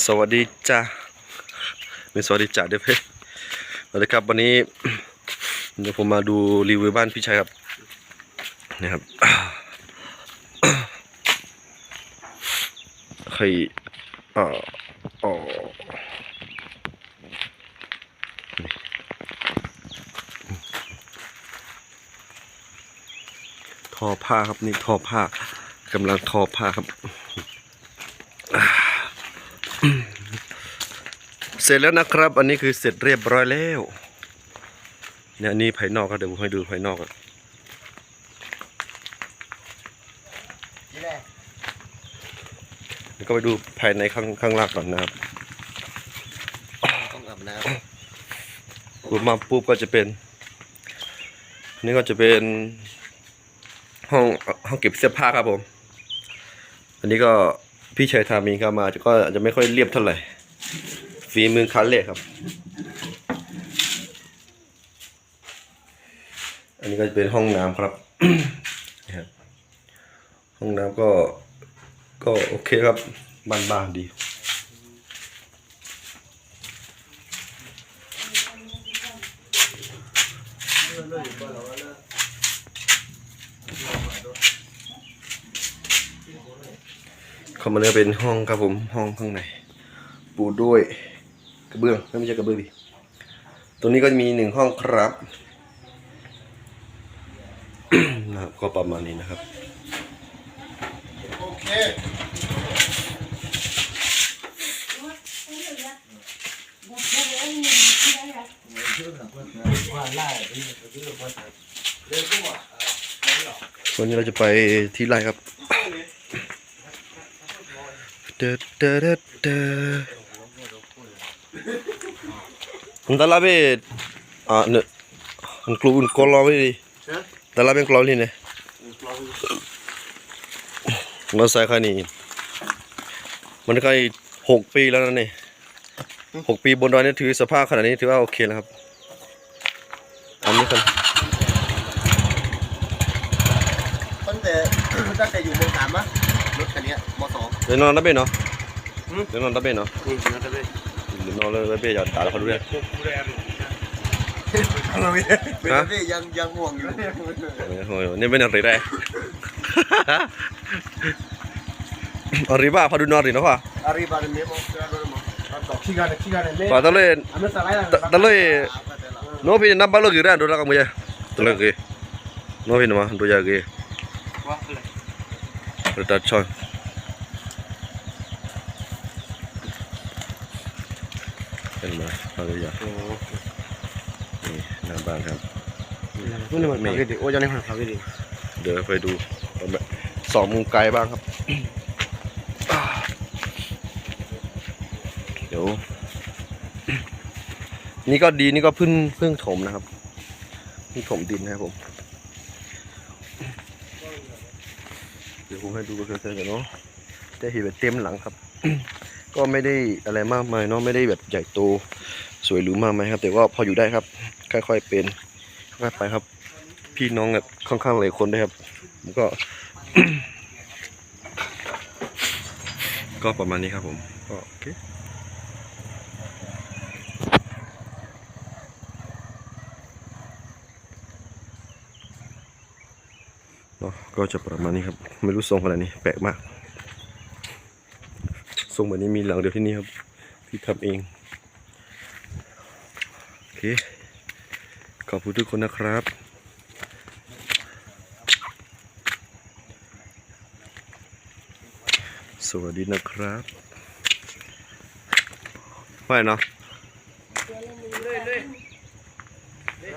สวัสดีจ้ามีสวัสดีจ้าเด้เพื่อนสวัสดีครับวันนี้เดี๋ยวผมมาดูรีวิวบ้านพี่ชัยครับนะครับใครเอ่ออ๋อทอผ้าครับนี่ทอผ้ากำลังทอผ้าครับ เสร็จแล้วนะครับ อันนี้คือเสร็จเรียบร้อยแล้วเนี่ยอันนี้ภายนอกครับเดี๋ยวผมให้ดูภายนอกก่อนแล้วก็ไปดูภายในข้างข้างล่างก่อนนะครับต้องอาบน้ปุ๊บมาปุ๊บก็จะเป็นอันนี่ก็จะเป็นห้องห้องเก็บเสื้อผ้าครับผม อันนี้ก็พี่ชัยทามีเข้ามาก็อาจจะไม่ค่อยเรียบเท่าไหร่ ฝีมือคันเล่ครับ อันนี้ก็จะเป็นห้องน้ำครับนะครับห้องน้ำก็ก็โอเคครับบานๆดีเข้ามาเนี่ยเป็นห้องครับผมห้องข้างใน ปูด้วย กระเบื้องไม่ใช่กระเบื้องดิตรงนี้ก็จะมีหนึ่งห้องครับนะครับ ก็ประมาณนี้นะครับำโอเควันนี้เราจะไปที่ไร่ครับเดเดเด เดมันตลาดเบอ่าเนี่ยมันกลูนกอลอไม่ดีตลาดเป็นกลอนี่เนี่ยเราใส่ค่านี้มันก็หกปีแล้วนะนี่หกปีบนดอยนี่ถือสภาพขนาดนี้ถือว่าโอเคแล้วครับอันนี้กันตั้งแต่ตั้งแต่อยู่เมืองสามอะรถคันเนี้ยมสองเดี๋ยวนอนรับเบ้เนาะอืมเดี๋ยวนอนรับเบ้เนาะอืมนั่นเลยเดี๋ยวนอนรับเบ้อ ย่าด่าเขาดูด้วยเป็นพี่ยังยังห่วงอยู่เนี่ยโอ้ยนี่เป็นอะไรได้ Arriba, pa du nori no pa. arriva nel mio Kigali, Kigali, le. Pa tale A me sarai la. tale no pi na balo gira do la ka muya. Tale ke. No pi na ma do ya ke. Rita chon. เป็นมาเอาเลยอย่านี่หน้าบ้านครับ Ini mah kagak di. Oh, jangan yang kagak di. เดี๋ยวไปดูแบบสองมุมไกลบ้างครับ เดี๋ยว นี่ก็ดีนี่ก็เพึ่งเพึ่งถมนะครับนี่ถมดินนะครับผม เดี๋ยวผมให้ดูเพื่อนๆกันเนาะได้เห็นแบบเต็มหลังครับ ก็ไม่ได้อะไรมากมายเนาะไม่ได้แบบใหญ่โตสวยหรูมากมายครับ แต่ว่าพออยู่ได้ครับ ค่อยๆเป็นค่อยๆไปครับ พี่น้องอะค่อนข้างหลายคนด้วยครับผมก็ ก็ประมาณนี้ครับผมก็โอเคเนาะก็จะประมาณนี้ครับ ไม่รู้ทรงขนาดนี้แปลกมาก ทรงแบบนี้มีหลังเดียวที่นี่ครับ ที่ทำเอง โอเค ขอบคุณทุกคนนะครับสวัสดีนะครับว่าไงเนาะ Le, le. Le,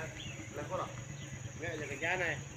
la cola. Mira, ya que ya no es.